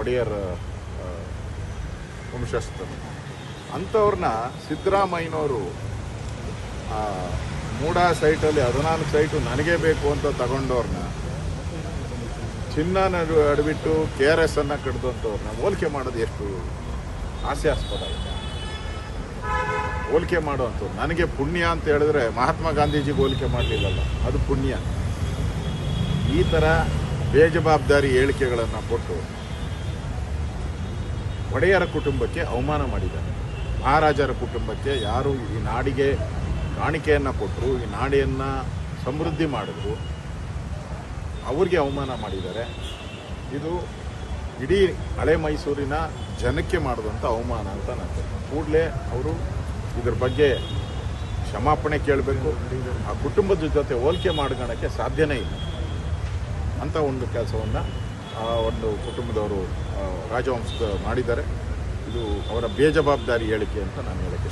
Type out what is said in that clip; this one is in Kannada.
ಒಡೆಯರ್ ವಂಶಸ್ಥರು. ಅಂಥವ್ರನ್ನ ಸಿದ್ದರಾಮಯ್ಯನವರು ಮೂಡ ಸೈಟಲ್ಲಿ ಹದಿನಾಲ್ಕು ಸೈಟು ನನಗೇ ಬೇಕು ಅಂತ ತಗೊಂಡವ್ರನ್ನ, ಚಿನ್ನ ನಡು ಅಡ್ಬಿಟ್ಟು ಕೆ ಆರ್ ಎಸ್ ಅನ್ನ ಕಡ್ದಂಥವ್ರನ್ನ ಹೋಲಿಕೆ ಮಾಡೋದು ಎಷ್ಟು ಹಾಸ್ಯಾಸ್ಪದ ಇದೆ ಹೋಲಿಕೆ ಮಾಡುವಂಥವ್ರು ನನಗೆ ಪುಣ್ಯ ಅಂತ ಹೇಳಿದ್ರೆ ಮಹಾತ್ಮ ಗಾಂಧೀಜಿಗೆ ಹೋಲಿಕೆ ಮಾಡಲಿಲ್ಲಲ್ಲ, ಅದು ಪುಣ್ಯ. ಈ ಥರ ಬೇಜವಾಬ್ದಾರಿ ಹೇಳಿಕೆಗಳನ್ನು ಕೊಟ್ಟು ಒಡೆಯರ ಕುಟುಂಬಕ್ಕೆ ಅವಮಾನ ಮಾಡಿದ್ದಾರೆ ಮಹಾರಾಜರ ಕುಟುಂಬಕ್ಕೆ ಯಾರು ಈ ನಾಡಿಗೆ ಕಾಣಿಕೆಯನ್ನು ಕೊಟ್ಟರು ಈ ನಾಡಿಯನ್ನು ಸಮೃದ್ಧಿ ಮಾಡಿದ್ರು, ಅವ್ರಿಗೆ ಅವಮಾನ ಮಾಡಿದ್ದಾರೆ. ಇದು ಇಡೀ ಹಳೆ ಮೈಸೂರಿನ ಜನಕ್ಕೆ ಮಾಡಿದಂಥ ಅವಮಾನ ಅಂತ ನಾನು ಕೂಡಲೇ ಅವರು ಇದ್ರ ಬಗ್ಗೆ ಕ್ಷಮಾಪಣೆ ಕೇಳಬೇಕು. ಆ ಕುಟುಂಬದ ಜೊತೆ ಹೋಲಿಕೆ ಮಾಡ್ಕೊಳ್ಳೋಕ್ಕೆ ಸಾಧ್ಯನೇ ಇಲ್ಲ. ಅಂತ ಒಂದು ಕೆಲಸವನ್ನು ಒಂದು ಕುಟುಂಬದವರು ಆ, ರಾಜವಂಶದ ಮಾಡಿದ್ದಾರೆ. ಇದು ಅವರ ಬೇಜವಾಬ್ದಾರಿ ಹೇಳಿಕೆ ಅಂತ ನಾನು ಹೇಳಕ್ಕೆ